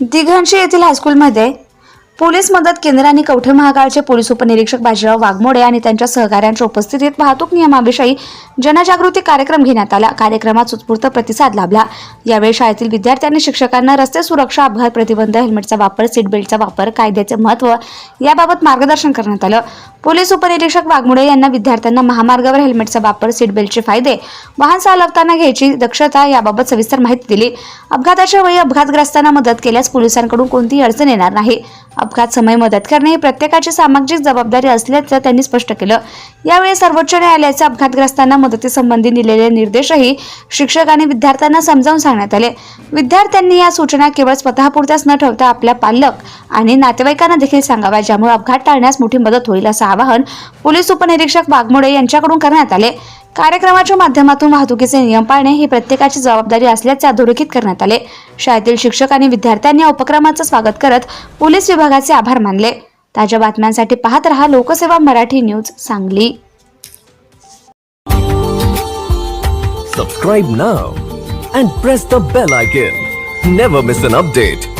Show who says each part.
Speaker 1: दिघांशी येथील हायस्कूलमध्ये पोलीस मदत केंद्र आणि कवठे महाकाळचे पोलीस उपनिरीक्षक बाजीराव वाघमोडे आणि त्यांच्या सहकाऱ्यांच्या उपस्थितीत वाहतूक नियमाविषयी जनजागृती कार्यक्रम घेण्यात आला. कार्यक्रमात उत्स्फूर्त प्रतिसाद लाभला. यावेळी शाळेतील विद्यार्थ्यांनी शिक्षकांना रस्ते सुरक्षा अपघात प्रतिबंध हेल्मेटचा वापर सीट बेल्टचा वापर कायद्याचे महत्त्व याबाबत मार्गदर्शन करण्यात आलं. पोलीस उपनिरीक्षक वाघमोडे यांना विद्यार्थ्यांना महामार्गावर हेल्मेटचा वापर सीट बेल्टचे फायदे वाहन चालवताना घ्यायची दक्षता याबाबत सविस्तर माहिती दिली. अपघाताच्या वेळी अपघातग्रस्तांना मदत केल्यास पोलिसांकडून कोणतीही अडचण येणार नाही. अपघात समय मदत करणे ही प्रत्येकाची सामाजिक जबाबदारी असल्याचं त्यांनी स्पष्ट केलं. यावेळी सर्वोच्च न्यायालयाचे अपघातग्रस्तांना मदतीसंबंधी दिलेले निर्देशही शिक्षक आणि विद्यार्थ्यांना समजावून सांगण्यात आले. विद्यार्थ्यांनी या सूचना केवळ स्वतःपुरत्याच न ठेवता आपल्या पालक आणि नातेवाईकांना देखील सांगाव्या ज्यामुळे अपघात टाळण्यास मोठी मदत होईल असं आवाहन पोलीस उपनिरीक्षक वाघमोडे यांच्याकडून करण्यात आले. कार्यक्रमाच्या माध्यमातून वाहतुकीचे नियम पाळणे ही प्रत्येकाची जबाबदारी असल्याचे अधोरेखित करण्यात आले. शाळेतील शिक्षक आणि विद्यार्थ्यांनी या उपक्रमाचं स्वागत करत पोलीस विभागाचे आभार मानले. ताज्या बातम्यांसाठी पाहत रहा Lokseva Marathi news Sangli.
Speaker 2: Subscribe now and press the bell icon never miss an update